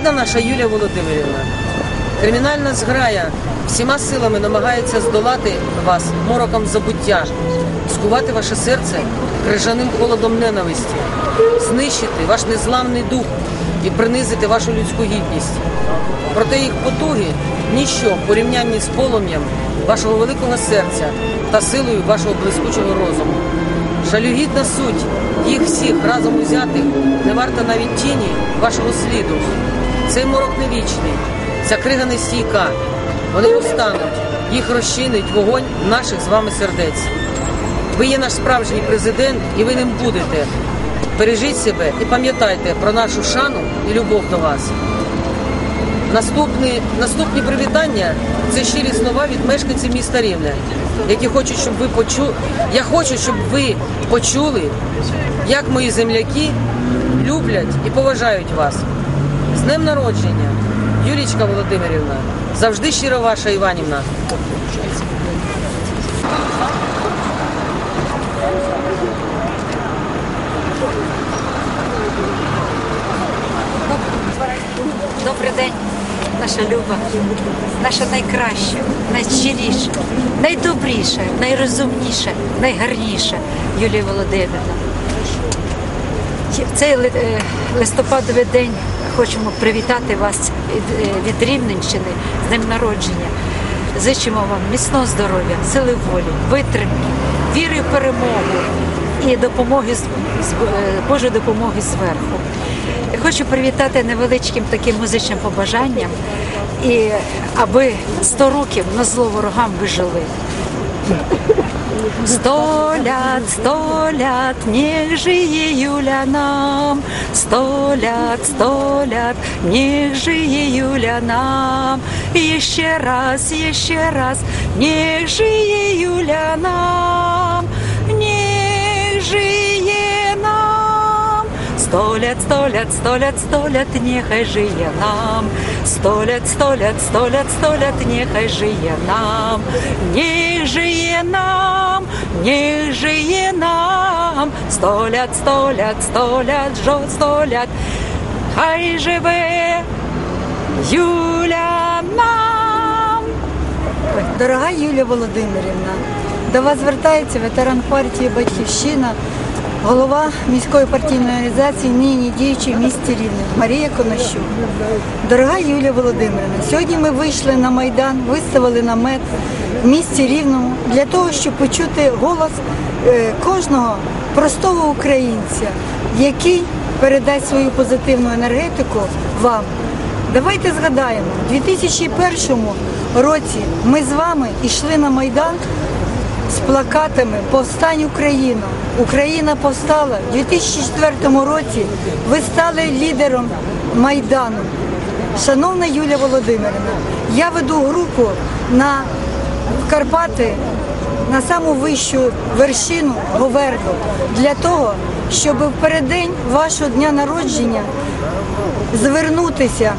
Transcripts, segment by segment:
Рідна наша Юлія Володимирівна, кримінальна зграя всіма силами намагається здолати вас мороком забуття, скувати ваше серце крижаним холодом ненависті, знищити ваш незламний дух і принизити вашу людську гідність. Проте їх потуги ніщо в порівнянні з полум'ям вашого великого серця та силою вашого блискучого розуму. Жалюгідна суть їх всіх разом узятих не варта навіть тіні вашого сліду. Цей морок не вічний, ця крига не стійка. Вони устануть, їх розчинить вогонь наших з вами сердець. Ви є наш справжній президент, і ви ним будете. Бережіть себе і пам'ятайте про нашу шану і любов до вас. Наступні, наступні привітання це щирі слова від мешканців міста Рівне, які хочуть, щоб ви почу... Я хочу, щоб ви почули, як мої земляки люблять і поважають вас. З днем народження, Юлічка Володимирівна, завжди щира ваша Іванівна. Добрий день, наша люба, наша найкраща, найщиріша, найдобріша, найрозумніша, найгарніша Юлія Володимирівна. В Цей е, листопадовий день хочемо привітати вас від, е, Рівненщини з днем народження. Зичимо вам міцного здоров'я, сили волі, витримки, віри в перемогу і допомоги е, Божої допомоги зверху. Хочу привітати невеличким таким музичним побажанням, і аби 100 років на зло ворогам ви жили. Сто лят, сто лят, нех жиє Юля нам, сто лят, сто лят, нех жиє Юля нам. І ще раз, і ще раз, нех жиє Юля нам, нех жиє нам. Сто лят, сто лят, сто лят, сто лят, нехай жиє нам. Сто лят, сто лят, сто лят, сто лят, нехай жиє нам. Нех жиє нам, нех жиє нам. Сто лят, сто лят, сто лят, жо, сто лят. Хай живе Юля нам. Дорога Юлія Володимирівна, до вас звертається ветеран партії Батьківщина, голова міської партійної організації нині діючий в місті Рівне Марія Конощук. Дорога Юлія Володимирівна, сьогодні ми вийшли на Майдан, виставили намет в місті Рівному для того, щоб почути голос е, кожного простого українця, який передасть свою позитивну енергетику вам. Давайте згадаємо, у 2001 році ми з вами йшли на Майдан з плакатами Повстань Україну. Україна повстала. У 2004 році ви стали лідером Майдану. Шановна Юлія Володимирівна, я веду групу на Карпати на саму вищу вершину Говерду для того, щоб в переддень вашого дня народження звернутися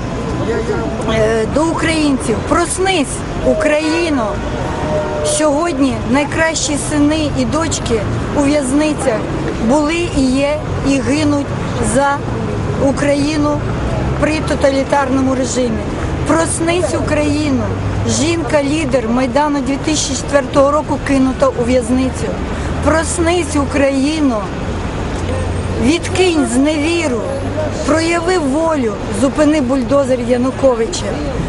е, до українців. Проснись, Україно! Сьогодні найкращі сини і дочки у в'язницях були і є, і гинуть за Україну при тоталітарному режимі. Проснись Україну! Жінка, лідер Майдану 2004 року кинута у в'язницю. Проснись Україну! Відкинь зневіру, прояви волю, зупини бульдозер Януковича.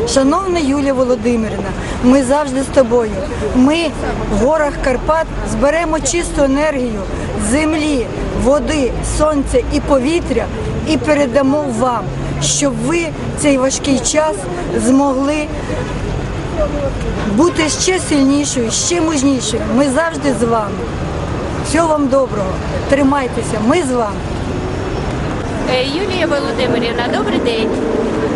Шановна Юлія Володимирівна, ми завжди з тобою. Ми в горах Карпат зберемо чисту енергію землі, води, сонця і повітря і передамо вам, щоб ви цей важкий час змогли бути ще сильнішою, ще мужнішою. Ми завжди з вами. Всього вам доброго. Тримайтеся, ми з вами. Е, Юлія Володимирівна, добрий день.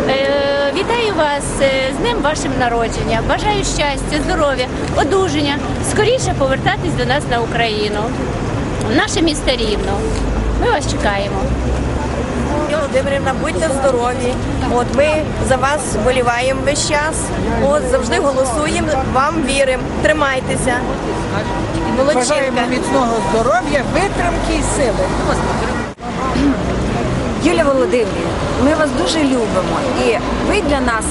Е, Вітаю вас е, з днем вашим народження. Бажаю щастя, здоров'я, одужання, скоріше повертатись до нас на Україну, в наше місто Рівно. Ми вас чекаємо. Юлія Володимирівна, будьте здорові. От ми за вас вболіваємо весь час. От завжди голосуємо, вам віримо. Тримайтеся. Бажаємо Молодчинка. міцного здоров'я, витримки і сили. Юлія Володимирівна, ми вас дуже любимо, і ви для нас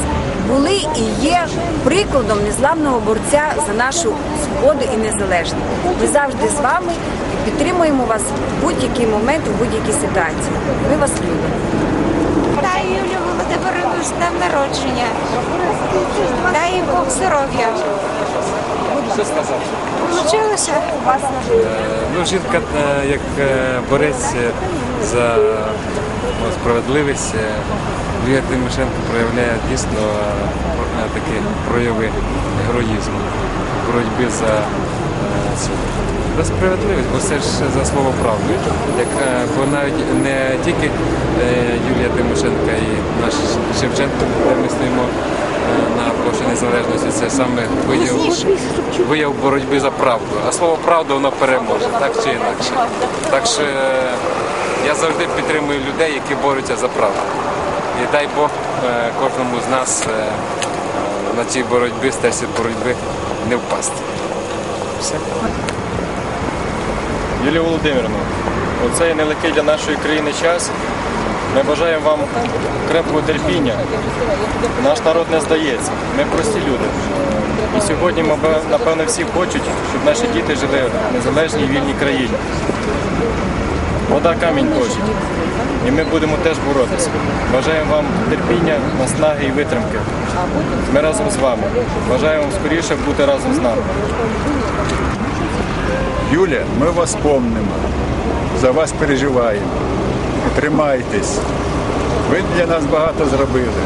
були і є прикладом незламного борця за нашу свободу і незалежність. Ми завжди з вами і підтримуємо вас в будь-який момент, у будь-якій ситуації. Ми вас любимо. Дай Юлію Володимирівну з днем народження. Дай їй Бог здоров'я. Що сказати? Получилося? Ну, жінка е, як е, борець е, за ну, справедливість, Юлія Тимошенко проявляє дійсно такі прояви героїзму, боротьби за, е, за справедливість, бо це ж за слово правди. Як, бо навіть не тільки Юлія Тимошенко і наш Шевченко, де ми стоїмо на площі незалежності, це саме вияв, вияв боротьби за правду. А слово правда воно переможе, так чи інакше. Так що е, я завжди підтримую людей, які борються за правду. І дай Бог е, кожному з нас е, на цій боротьбі, стесі боротьби не впасти. Все. Юлія Володимирівна, у цей нелегкий для нашої країни час. Ми бажаємо вам крепкого терпіння. Наш народ не здається. Ми прості люди. І сьогодні, напевно, всі хочуть, щоб наші діти жили в незалежній вільній країні. Вода камінь точить. І ми будемо теж боротися. Бажаємо вам терпіння, наснаги і витримки. Ми разом з вами. Бажаємо вам скоріше бути разом з нами. Юля, ми вас помнимо, за вас переживаємо. Тримайтесь. Ви для нас багато зробили.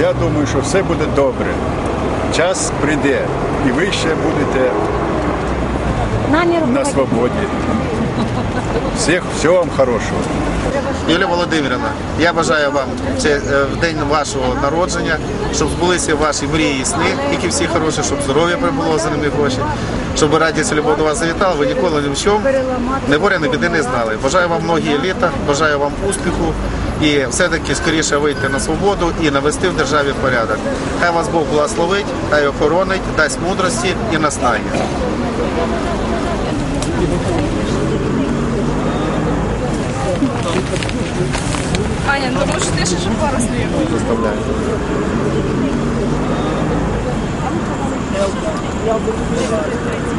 Я думаю, що все буде добре. Час прийде, і ви ще будете на свободі. Всіх, всього вам хорошого. Юлія Володимирівна, я бажаю вам е, в день вашого народження, щоб збулися ваші мрії і сни, тільки всі хороші, щоб здоров'я прибуло за ними гроші, щоб радість любов до вас завітала, ви ніколи ні в чому не горя, не біди не знали. Бажаю вам многі літа, бажаю вам успіху і все-таки скоріше вийти на свободу і навести в державі порядок. Хай вас Бог благословить, хай охоронить, дасть мудрості і наснаги. Аня, ну тому що ти ще пара стоїть.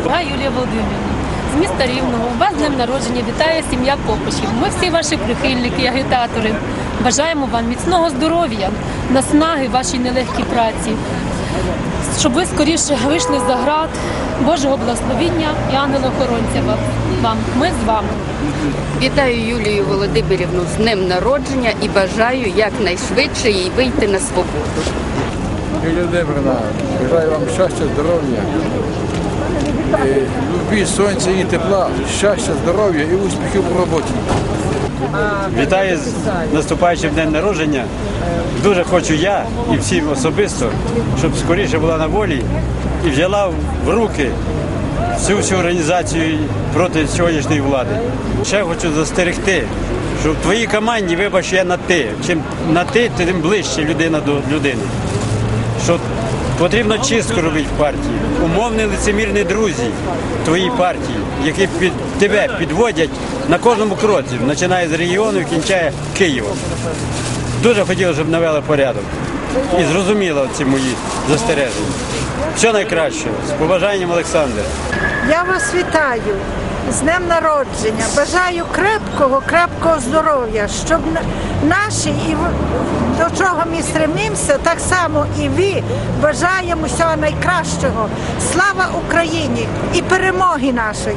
Я Юлія Володимирівна з міста Рівного. У вас з днем народження вітає сім'я Копишів. Ми всі ваші прихильники, агітатори. Бажаємо вам міцного здоров'я, наснаги вашій нелегкій праці, щоб ви скоріше вийшли за град, Божого благословіння і ангела-охоронця вам. вам. Ми з вами. Вітаю Юлію Володимирівну з днем народження і бажаю якнайшвидше їй вийти на свободу. Юлія Володимирівна, бажаю вам щастя, здоров'я, е, любві, сонця і тепла, щастя, здоров'я і успіхів у роботі. Вітаю з наступаючим днем народження. Дуже хочу я і всі особисто, щоб скоріше була на волі і взяла в руки всю всю організацію проти сьогоднішньої влади. Ще хочу застерегти, що в твоїй команді, вибач, я на ти. Чим на ти, тим ближче людина до людини. Що потрібно чистку робити в партії. Умовні лицемірні друзі твоїй партії, які під тебе підводять на кожному кроці, починає з регіону і кінчає Києвом. Дуже хотілося, щоб навели порядок і зрозуміло ці мої застереження. Все найкраще. З побажанням Олександра. Я вас вітаю з днем народження. Бажаю крепкого, крепкого здоров'я, щоб на- наші і до чого ми стремимося, так само і ви бажаємо всього найкращого. Слава Україні і перемоги нашої.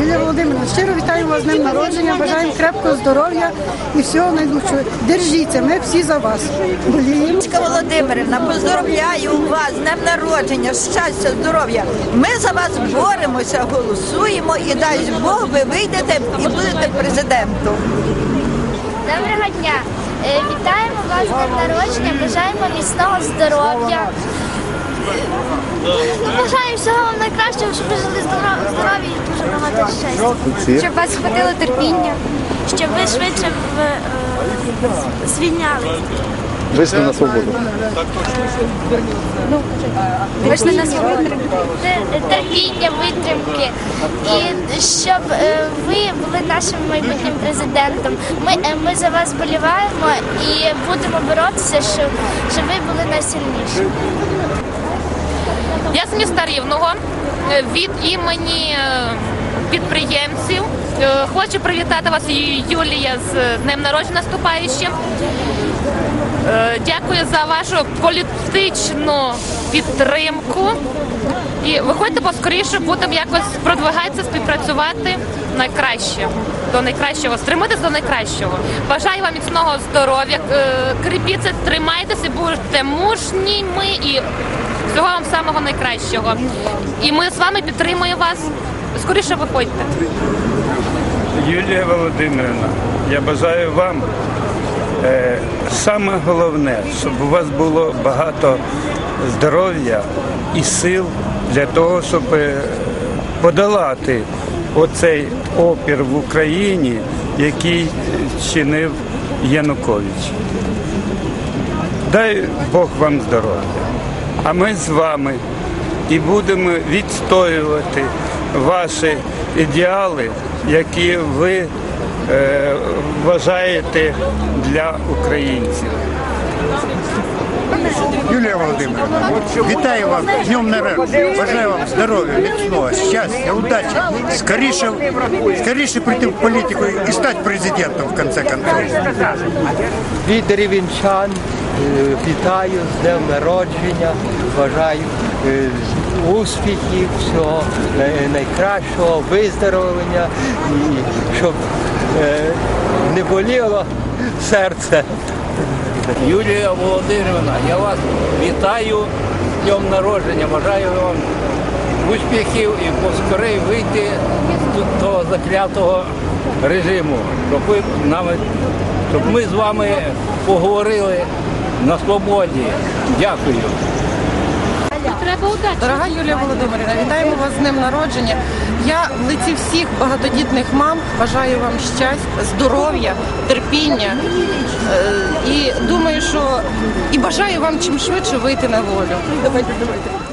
Юлія Володимирівна, щиро вітаю вас з днем народження, бажаємо крепкого здоров'я і всього найкращого. Держіться, ми всі за вас. Боліємо. Володимирівна, поздравляю вас з днем народження, щастя, здоров'я. Ми за вас боремося, голосуємо і дай Бог ви вийдете і будете президентом. Доброго дня! Е, Вітаємо вас з днем народження, бажаємо міцного здоров'я. Ну, бажаю всього вам найкращого, щоб ви жили здоро- здорові і дуже багато щастя. Щоб вас хватило терпіння, щоб ви швидше в- е, звільнялися. Вийшли на свободу. Вийшли на свободу. Терпіння, витримки. І щоб е, ви були нашим майбутнім президентом. Ми, е, ми за вас боліваємо і будемо боротися, щоб, щоб ви були найсильніші. Я з міста Рівного Е, від імені е, підприємців. е, Хочу привітати вас, Юлія, з днем народження наступаючим. Е, Дякую за вашу політичну підтримку. І виходьте поскоріше, будемо якось продвигатися, співпрацювати найкраще. До найкращого, стремитися до найкращого. Бажаю вам міцного здоров'я, е, кріпіться, тримайтеся, будьте мужніми і всього вам самого найкращого. І ми з вами підтримуємо вас. Скоріше виходьте. Юлія Володимирівна, я бажаю вам саме головне, щоб у вас було багато здоров'я і сил для того, щоб е, подолати оцей опір в Україні, який чинив Янукович. Дай Бог вам здоров'я. А ми з вами і будемо відстоювати ваші ідеали, які ви е, вважаєте для українців. Юлія Володимирівна, вітаю вас з Днем народження. Бажаю вам здоров'я, міцного, щастя, удачі. Скоріше, скоріше прийти в політику і стати президентом, в конце концов. Від рівенчан е, вітаю з днем народження, бажаю е, успіхів, всього найкращого, виздоровлення і щоб е, не боліло серце. Юлія Володимирівна, я вас вітаю з днем народження. Бажаю вам успіхів і поскорей вийти з того заклятого режиму, щоб ви нами, щоб ми з вами поговорили на свободі. Дякую. Дорога Юлія Володимирівна, вітаємо вас з днем народження. Я в лиці всіх багатодітних мам бажаю вам щастя, здоров'я, терпіння. Е, І думаю, що і бажаю вам чим швидше вийти на волю. Давайте, давайте.